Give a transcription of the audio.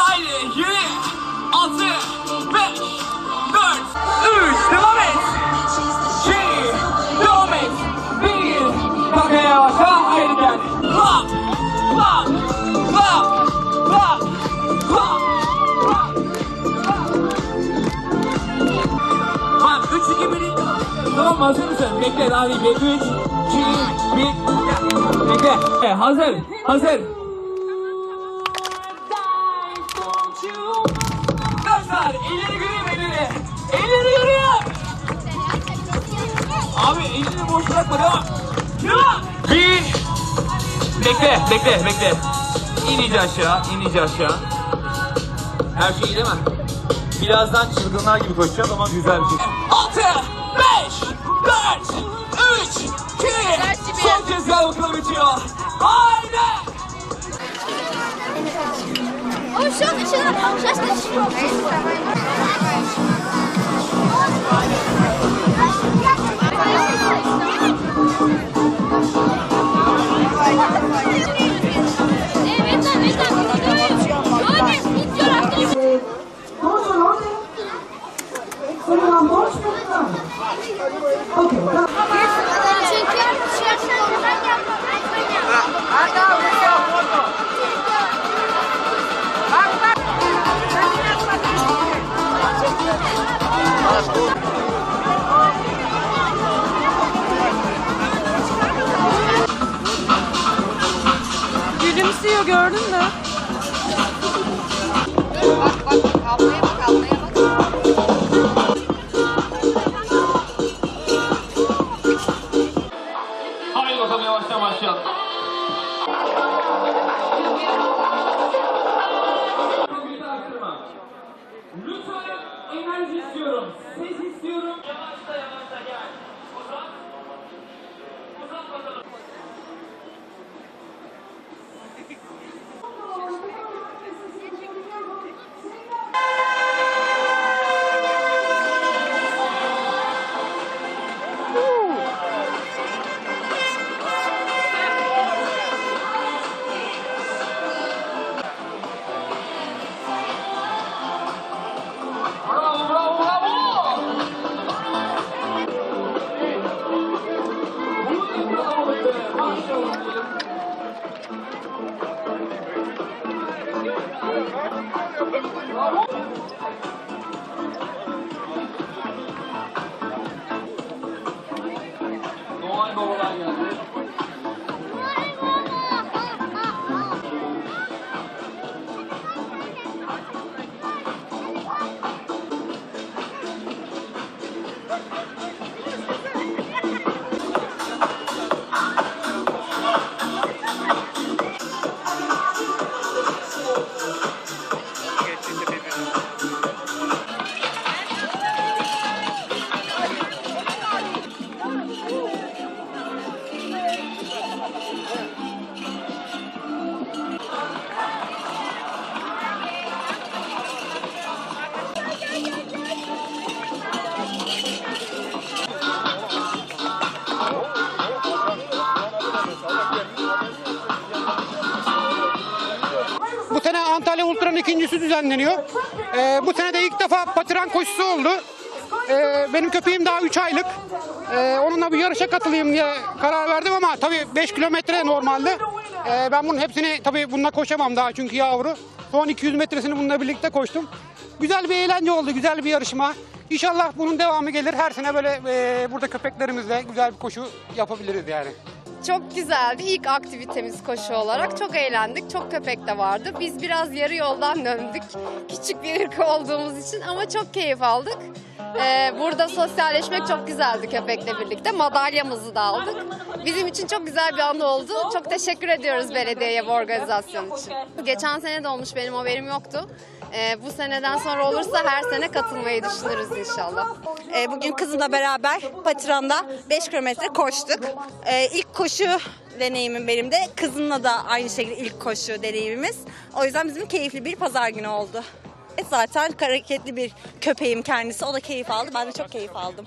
Haydi yürü. Altı, beş, dört, üç. Devam et. İki, devam et. Bir. Kalk ayağa yavaşça. Haydi gel. Bak. Bak. Bak. Bak. Bak. Bak. 3 2 1 Tamam mı? hazır mısın? Bekle daha değil. 3 2 1 Bekle. E, Hazır. Hazır. Arkadaşlar elleri göreyim elleri. Elleri göreyim. Abi elini boş bırakma devam. Devam. Bir. Bekle bekle bekle. İn iyice aşağı. in iyice aşağı. Her şey iyi değil mi? Birazdan çılgınlar gibi koşacağız ama güzel bir şey. 6, 5, 4, 3, 2, son kez gel bakalım bitiyor. Haydi! On. Someone watch me. Okay, now. Gülümsüyor gördün mü? Haydi bakalım yavaştan başlayalım. Lütfen enerji istiyorum. Ultra'nın ikincisi düzenleniyor. Ee, bu sene de ilk defa patiran koşusu oldu. Ee, benim köpeğim daha 3 aylık. Ee, onunla bir yarışa katılayım diye karar verdim ama tabii 5 kilometre normalde. Ee, ben bunun hepsini tabii bununla koşamam daha çünkü yavru. Son 200 metresini bununla birlikte koştum. Güzel bir eğlence oldu, güzel bir yarışma. İnşallah bunun devamı gelir. Her sene böyle e, burada köpeklerimizle güzel bir koşu yapabiliriz yani. Çok güzeldi. İlk aktivitemiz koşu olarak. Çok eğlendik. Çok köpek de vardı. Biz biraz yarı yoldan döndük. Küçük bir ırk olduğumuz için ama çok keyif aldık. Ee, burada sosyalleşmek çok güzeldi köpekle birlikte. Madalyamızı da aldık. Bizim için çok güzel bir an oldu. Çok teşekkür ediyoruz belediyeye bu organizasyon için. Geçen sene de olmuş benim haberim yoktu. Ee, bu seneden sonra olursa her sene katılmayı düşünürüz inşallah. Ee, Bugün kızımla beraber Patiran'da 5 kilometre koştuk. Ee, İlk koşu deneyimim benim de. Kızımla da aynı şekilde ilk koşu deneyimimiz. O yüzden bizim keyifli bir pazar günü oldu. E zaten hareketli bir köpeğim kendisi. O da keyif aldı. Ben de çok keyif aldım.